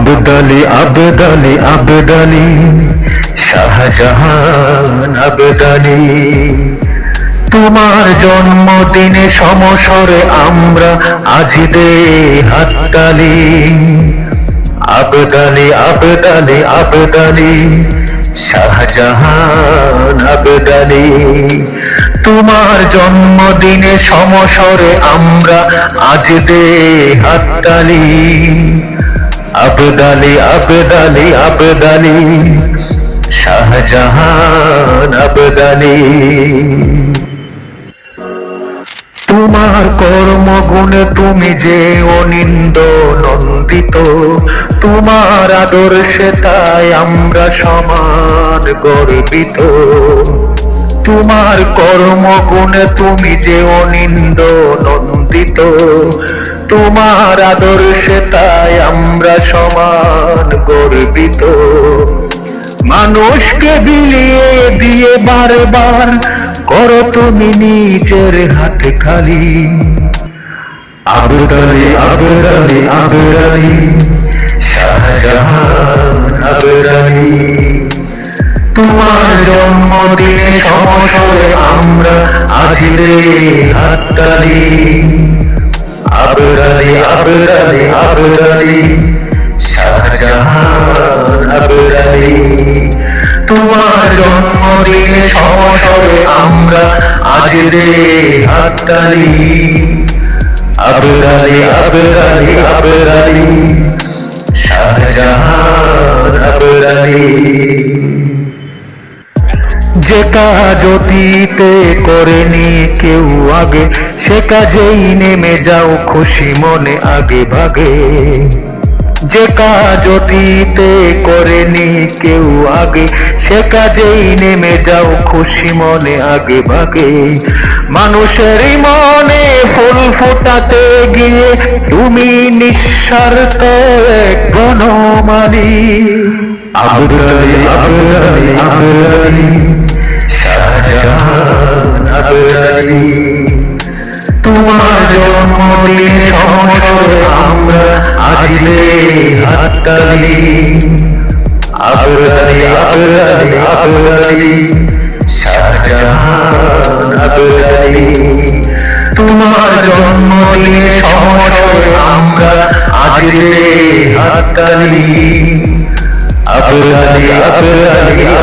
আবদালি আবদালি আবদালি, শাহজাহান আবদালি। তোমার জন্মদিনে সমসরে আমরা আজ দে হাততালি। আবদালি আবদালি আবদালি, শাহজাহান আবদালি। তোমার জন্মদিনে সমসরে আমরা আজ দে হাততালি। আবদালি আবদালি আবদালি। শাহজাহান আবদালি। তোমার কর্ম কর্মগুণে তুমি যে অনিন্দ নন্দিত তোমার আদর্শে তাই আমরা সমান গর্বিত। তোমার কর্ম কর্মগুণে তুমি যে অনিন্দ নন্দিত তোমার আদর্শে তাই আমরা সমান গর্বিত। মানুষকে বিলিয়ে দিয়ে বারবার করো তুমি নিজের হাতে খালি। আবরালি শাহজাহান আবরালি তোমার জন্মদিনে সমসরে আমরা আজিরে হাততালি। আবরালি আবরালি আবরালি শাহজাহান আবরালি তোমার জন্মদিনে সমসরে আমরা আজ রে হাততালি। আবরালি আবরালি আবরালি শাহজাহান আবরালি যে কাজ অতীতে করেনি কেউ আগে, সে কাজেই নেমে যাও খুশি মনে আগে ভাগে। যে কাজ অতীতে করেনি কেউ আগে, সে কাজেই নেমে যাও খুশি মনে আগে ভাগে। মানুষের মনে ফুল ফোটাতে গিয়ে তুমি নিঃস্বার্থ এক গণমানি আবরালি আবরালি আবরালি আবরালি তোমার জন্মদিনে সমসরে আমরা আজিলে হাততালি। আবরালি আবরালি আবরালি শাহজাহান আবরালি তোমার জন্মদিনে সমসরে আমরা আজিলে হাততালি। আবরালি আবরালি